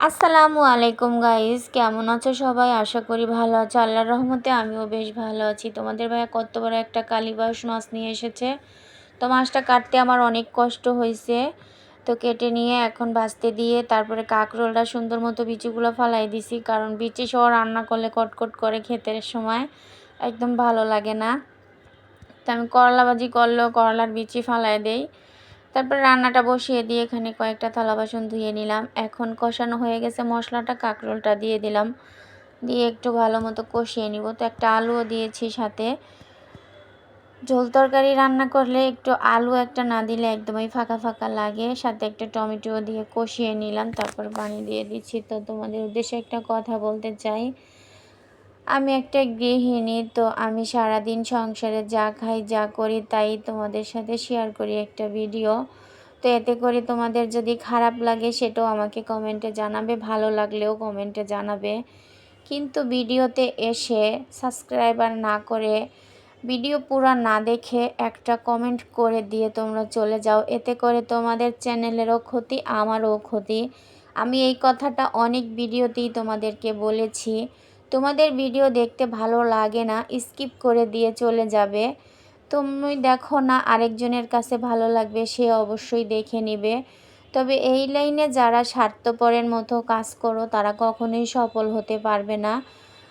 আসসালামু আলাইকুম গাইস কেমন আছো সবাই? আশা করি ভালো আছো। আল্লাহর রহমতে আমিও বেশ ভালো আছি। তোমাদের ভাইয়া কত বড় একটা কালীবাস মাছ নিয়ে এসেছে। তো মাছটা কাটতে আমার অনেক কষ্ট হয়েছে। তো কেটে নিয়ে এখন ভাজতে দিয়ে তারপরে কাঁকরোলটা সুন্দর মতো বিচিগুলো ফালাই দিছি। কারণ বিচি সহ রান্না করলে কটকট করে খেতে সময় একদম ভালো লাগে না। তো আমি করলা ভাজি করলেও করলার বিচি ফালাই দেই। তারপর রান্নাটা বসিয়ে দিয়ে এখানে কয়েকটা থালা বাসন ধুয়ে নিলাম। এখন কষানো হয়ে গেছে মশলাটা, কাঁকরোলটা দিয়ে দিলাম। দিয়ে একটু ভালো মতো কষিয়ে নিব। তো একটা আলুও দিয়েছি সাথে। ঝোল তরকারি রান্না করলে একটু আলু একটা না দিলে একদমই ফাঁকা ফাঁকা লাগে। সাথে একটা টমেটো দিয়ে কষিয়ে নিলাম। তারপর পানি দিয়ে দিচ্ছি। তো তোমাদের উদ্দেশ্যে একটা কথা বলতে চাই। আমি একটা গৃহিণী, তো আমি সারাদিন সংসারে যা খাই, যা করি তাই তোমাদের সাথে শেয়ার করি একটা ভিডিও তো এতে করে তোমাদের যদি খারাপ লাগে সেটাও আমাকে কমেন্টে জানাবে, ভালো লাগলেও কমেন্টে জানাবে। কিন্তু ভিডিওতে এসে সাবস্ক্রাইবার না করে ভিডিও পুরো না দেখে একটা কমেন্ট করে দিয়ে তোমরা চলে যাও। এতে করে তোমাদের চ্যানেলেরও ক্ষতি, আমারও ক্ষতি। আমি এই কথাটা অনেক ভিডিওতেই তোমাদেরকে বলেছি। তোমাদের ভিডিও দেখতে ভালো লাগে না স্কিপ করে দিয়ে চলে যাবে। তুমি দেখো না আরেকজনের কাছে ভালো লাগবে, সে অবশ্যই দেখে নিবে। তবে এই লাইনে যারা স্বার্থপরের মতো কাজ করো, তারা কখনোই সফল হতে পারবে না।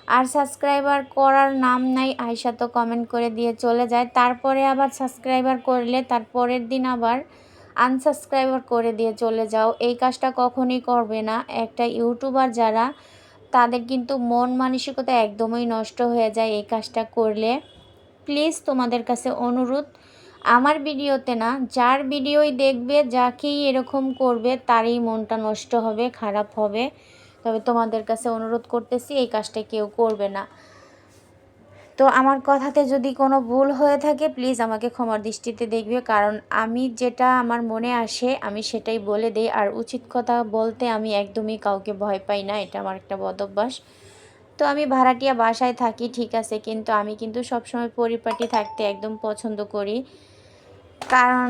আর সাবস্ক্রাইবার করার নাম নাই আয়সা তো কমেন্ট করে দিয়ে চলে যায়। তারপরে আবার সাবস্ক্রাইবার করলে তার পরের দিন আবার আনসাবস্ক্রাইবার করে দিয়ে চলে যাও। এই কাজটা কখনই করবে না। একটা ইউটিউবার যারা তাদের কিন্তু মন মানসিকতা একদমই নষ্ট হয়ে যায় এই কাজটা করলে। প্লিজ তোমাদের কাছে অনুরোধ, আমার ভিডিওতে না, যার ভিডিওই দেখবে, যাকেই এরকম করবে, তারই মনটা নষ্ট হবে, খারাপ হবে। তবে তোমাদের কাছে অনুরোধ করতেছি, এই কাজটা কেউ করবে না। তো আমার কথাতে যদি কোনো ভুল হয়ে থাকে প্লিজ আমাকে ক্ষমার দৃষ্টিতে দেখবে। কারণ আমি যেটা আমার মনে আসে, আমি সেটাই বলে দিই। আর উচিত কথা বলতে আমি একদমই কাউকে ভয় পাই না, এটা আমার একটা বদ অভ্যাস। তো আমি ভাড়াটিয়া বাসায় থাকি, ঠিক আছে, কিন্তু আমি কিন্তু সবসময় পরিপাটি থাকতে একদম পছন্দ করি। কারণ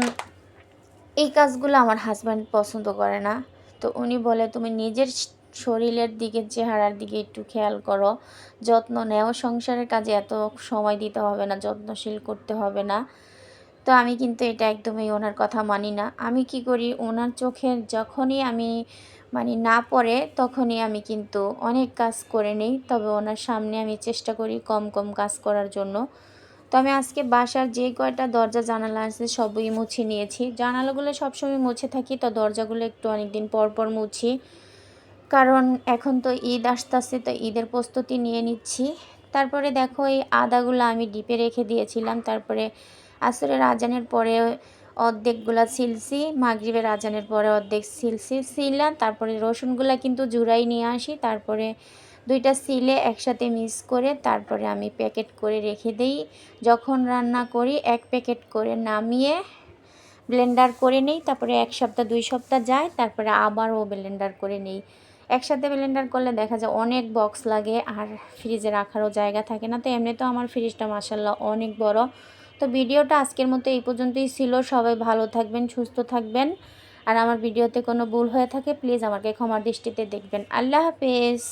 এই কাজগুলো আমার হাজব্যান্ড পছন্দ করে না। তো উনি বলে, তুমি নিজের শরীরের দিকে, চেহারার দিকে একটু খেয়াল করো। যত্ন নেও। সংসারের কাজে এত সময় দিতে হবে না, যত্নশীল করতে হবে না। তো আমি কিন্তু এটা একদমই ওনার কথা মানি না। আমি কি করি? ওনার চোখের যখনই আমি মানে না পড়ে, তখনই আমি কিন্তু অনেক কাজ করে নিই। তবে ওনার সামনে আমি চেষ্টা করি কম কম কাজ করার জন্য। তো আমি আজকে বাসার যে কয়টা দরজা, জানালা আছে সবই মুছে নিয়েছি। জানালাগুলো সবসময় মুছে থাকি, তো দরজাগুলো একটু অনেক দিন পর পর মুছি। কারণ এখন তো ঈদ আসতে আসতে তো ঈদের প্রস্তুতি নিয়ে নিচ্ছি। তারপরে দেখো এই আদাগুলো আমি ডিপে রেখে দিয়েছিলাম। তারপরে আসরের আজানের পরে অর্ধেকগুলা সিলসি, মাগরীবের আজানের পরে অর্ধেক সিলসি সিলাম তারপরে রসুনগুলা কিন্তু জুড়াই নিয়ে আসি। তারপরে দুইটা সিলে একসাথে মিক্স করে তারপরে আমি প্যাকেট করে রেখে দিই। যখন রান্না করি, এক প্যাকেট করে নামিয়ে ব্লেন্ডার করে নেই। তারপরে এক সপ্তাহ, দুই সপ্তাহ যায়, তারপরে আবারও ব্লেন্ডার করে নেই। একসাথে ব্লেন্ডার করলে দেখা যায় অনেক বক্স লাগে আর ফ্রিজে রাখারও জায়গা থাকে না। তো এমনি তো আমার ফ্রিজটা মাসাল্লাহ অনেক বড়। তো ভিডিওটা আজকের মতো এই পর্যন্তই ছিল। সবাই ভালো থাকবেন, সুস্থ থাকবেন। আর আমার ভিডিওতে কোনো ভুল হয়ে থাকে প্লিজ আমাকে ক্ষমার দৃষ্টিতে দেখবেন। আল্লাহ হাফেজ।